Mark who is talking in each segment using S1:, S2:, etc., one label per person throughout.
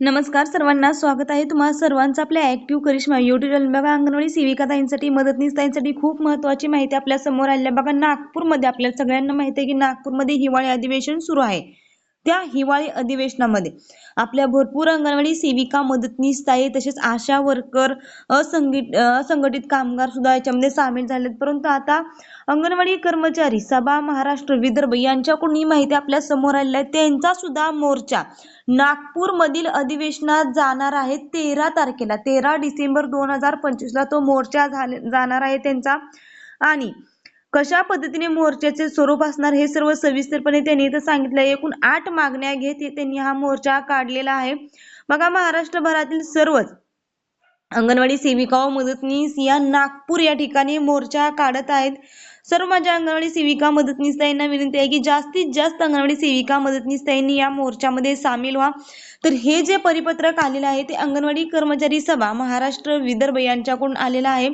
S1: नमस्कार सर्वांना स्वागत आहे तुम्हाला सर्वांचं आपल्या ऍक्टिव्ह करिश्मा युट्यूब चॅनल बघा अंगणवाडी सेविका ताईंसाठी मदतनीस ताईंसाठी खूप महत्वाची माहिती आपल्यासमोर आली बघा नागपूरमध्ये आपल्याला सगळ्यांना माहिती आहे की नागपूरमध्ये हिवाळी अधिवेशन सुरू आहे. त्या हिवाळी अधिवेशनामध्ये आपल्या भरपूर अंगणवाडी सेविका मदतनीस ताई तसेच आशा वर्कर असंघटित असंघटित कामगार सुद्धा याच्यामध्ये सामील झालेत. परंतु आता अंगणवाडी कर्मचारी सभा महाराष्ट्र विदर्भ यांच्याकडून ही माहिती आपल्यासमोर आलेली आहे. त्यांचा सुद्धा मोर्चा नागपूरमधील अधिवेशनात जाणार आहे तेरा तारखेला. तेरा डिसेंबर दोन हजार पंचवीसला तो मोर्चा झाले जाणार आहे त्यांचा. आणि कशा पद्धतीने मोर्चाचे स्वरूप असणार हे सर्व सविस्तरपणे त्यांनी इथं सांगितलं एकूण आठ मागण्या घेत त्यांनी हा मोर्चा काढलेला आहे. बघा महाराष्ट्रभरातील सर्वच अंगणवाडी सेविका व मदतनीस या नागपूर या ठिकाणी मोर्चा काढत आहेत. सर्व माझ्या अंगणवाडी सेविका मदतनीस ताईंना विनंती आहे की जास्तीत जास्त अंगणवाडी सेविका मदतनीस ताईंनी या मोर्चामध्ये सामील व्हा. तर हे जे परिपत्रक आलेलं आहे ते अंगणवाडी कर्मचारी सभा महाराष्ट्र विदर्भ यांच्याकडून आलेलं आहे.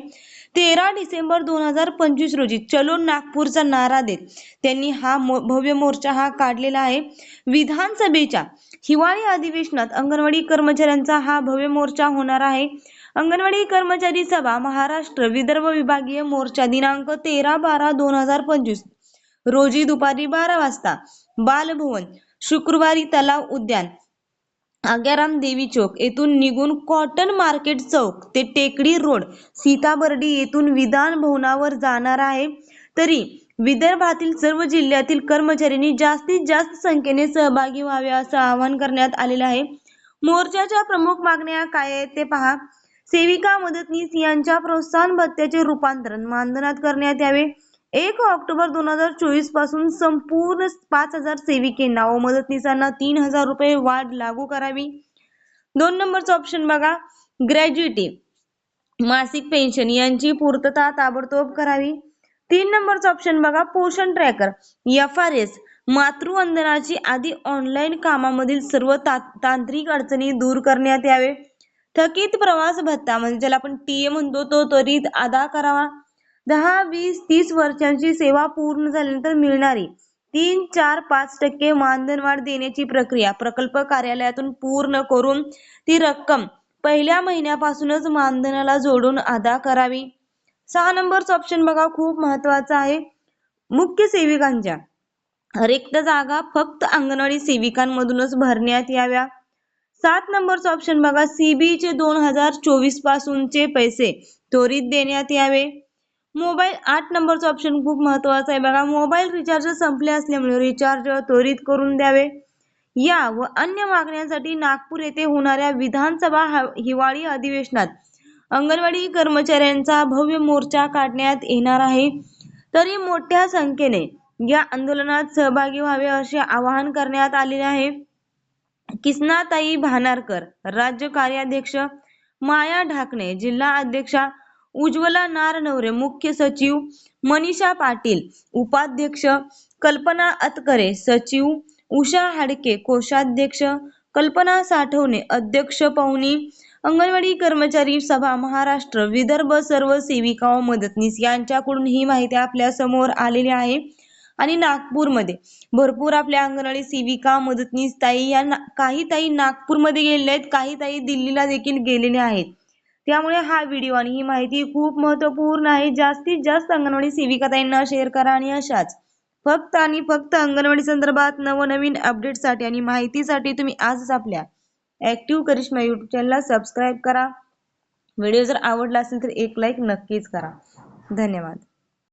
S1: तेरा डिसेंबर दोन हजार पंचवीस रोजी चलो नागपूरचा नारा देत त्यांनी हा भव्य मोर्चा हा काढलेला आहे. विधानसभेच्या हिवाळी अधिवेशनात अंगणवाडी कर्मचाऱ्यांचा हा भव्य मोर्चा होणार आहे. अंगणवाडी कर्मचारी सभा महाराष्ट्र विदर्भ विभागीय मोर्चा दिनांक तेरा बारा दोन हजार पंचवीस रोजी दुपारी बारा वाजता बालभवन शुक्रवारी तलाव उद्यान आग्याराम देवी चौक येथून निघून कॉटन मार्केट चौक ते टेकडी रोड सीताबर्डी येथून विधान भवनावर जाणार आहे. तरी विदर्भातील सर्व जिल्ह्यातील कर्मचाऱ्यांनी जास्तीत जास्त संख्येने सहभागी व्हावे असं आवाहन करण्यात आलेलं आहे. मोर्चाच्या प्रमुख मागण्या काय आहेत ते पहा. सेविका मदतनीस यांच्या प्रोत्साहन भत्त्याचे रूपांतरण मानधनात करण्यात यावे. एक ऑक्टोबर दोन हजार चोवीसपासून संपूर्ण पाच हजार सेविकेंना व मदतनीसांना तीन हजार रुपये वाढ लागू करावी. दोन नंबरचा ऑप्शन बघा ग्रॅज्युएटी मासिक पेन्शन यांची पूर्तता ताबडतोब करावी. तीन नंबरचा ऑप्शन बघा Poshan tracker F R S मातृवंदनाची आधी ऑनलाईन कामामधील सर्व तांत्रिक अडचणी दूर करण्यात यावे. थकीत प्रवास भत्ता म्हणजे ज्याला आपण टी ए म्हणतो तो त्वरित अदा करावा. दहा वीस तीस वर्षांची सेवा पूर्ण झाल्यानंतर मिळणारी तीन चार पाच टक्के मानधनवाढ देण्याची प्रक्रिया प्रकल्प कार्यालयातून पूर्ण करून ती रक्कम पहिल्या महिन्यापासूनच मानधनाला जोडून अदा करावी. सहा नंबरचा ऑप्शन बघा खूप महत्त्वाचा आहे. मुख्य सेविकांच्या रिक्त जागा फक्त अंगणवाडी सेविकांमधूनच भरण्यात याव्या. सात नंबरचा ऑप्शन बघा सीबीचे दोन हजार चोवीस पासूनचे पैसे त्वरित देण्यात यावे. मोबाईल आठ नंबरचा ऑप्शन खूप महत्त्वाचा आहे. बघा मोबाईल रिचार्ज संपले असल्यामुळे रिचार्ज त्वरित करून द्यावे. या व अन्य मागण्यांसाठी नागपूर येथे होणाऱ्या विधानसभा हिवाळी अधिवेशनात अंगणवाडी कर्मचाऱ्यांचा भव्य मोर्चा काढण्यात येणार आहे. तरी मोठ्या संख्येने या आंदोलनात सहभागी व्हावे असे आवाहन करण्यात आलेले आहे. किसनाताई भानारकर राज्य कार्याध्यक्ष माया ढाकणे जिल्हा अध्यक्षा उज्ज्वला नारनवरे मुख्य सचिव मनीषा पाटील उपाध्यक्ष कल्पना अतकरे सचिव उषा हाडके कोषाध्यक्ष कल्पना साठवणे अध्यक्ष पवनी अंगणवाडी कर्मचारी सभा महाराष्ट्र विदर्भ सर्व सेविका व मदतनीस यांच्याकडून ही माहिती आपल्यासमोर आलेली आहे. आणि नागपूरमध्ये भरपूर आपल्या अंगणवाडी सेविका मदतनीस ताई या काही ताई नागपूरमध्ये गेलेल्या आहेत काही ताई दिल्लीला देखील गेलेल्या आहेत. त्यामुळे हा व्हिडिओ आणि ही माहिती खूप महत्त्वपूर्ण आहे. जास्तीत जास्त अंगणवाडी सेविकाताईंना शेअर करा आणि अशाच. फक्त आणि फक्त अंगणवाडी संदर्भात नवनवीन अपडेटसाठी आणि माहितीसाठी तुम्ही आजच आपल्या ऍक्टिव्ह करिश्मा युट्यूब चॅनलला सबस्क्राईब करा. व्हिडिओ जर आवडला असेल तर एक लाईक नक्कीच करा. धन्यवाद.